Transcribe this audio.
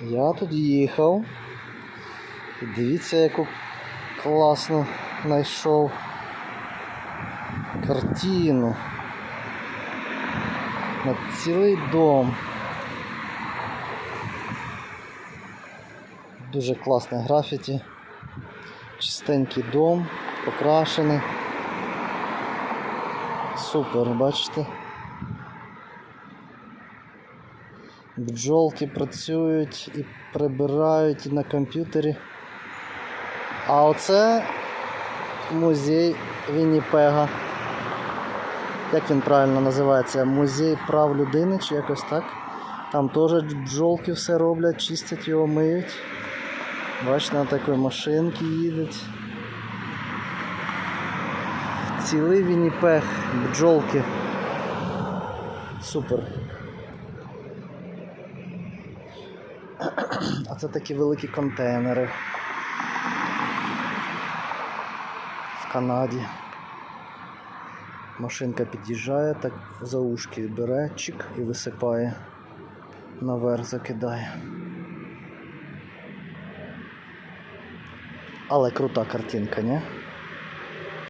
Я тут їхав. І дивіться, яку класну знайшов картину. На цілий дом. Дуже класне графіті. Чистенький дом, покрашений. Супер, бачите? Бджолки працюють і прибирають на комп'ютері. А оце музей Вінніпега. Як він правильно називається? Музей прав людини чи якось так. Там теж бджолки все роблять, чистять його, миють. Бачите, на такій машинці їдуть. Цілий Вінніпег, бджолки. Супер. А це такі великі контейнери. В Канаді. Машинка під'їжджає, так за ушки бере чик і висипає. Наверх закидає. Але крута картинка, ні?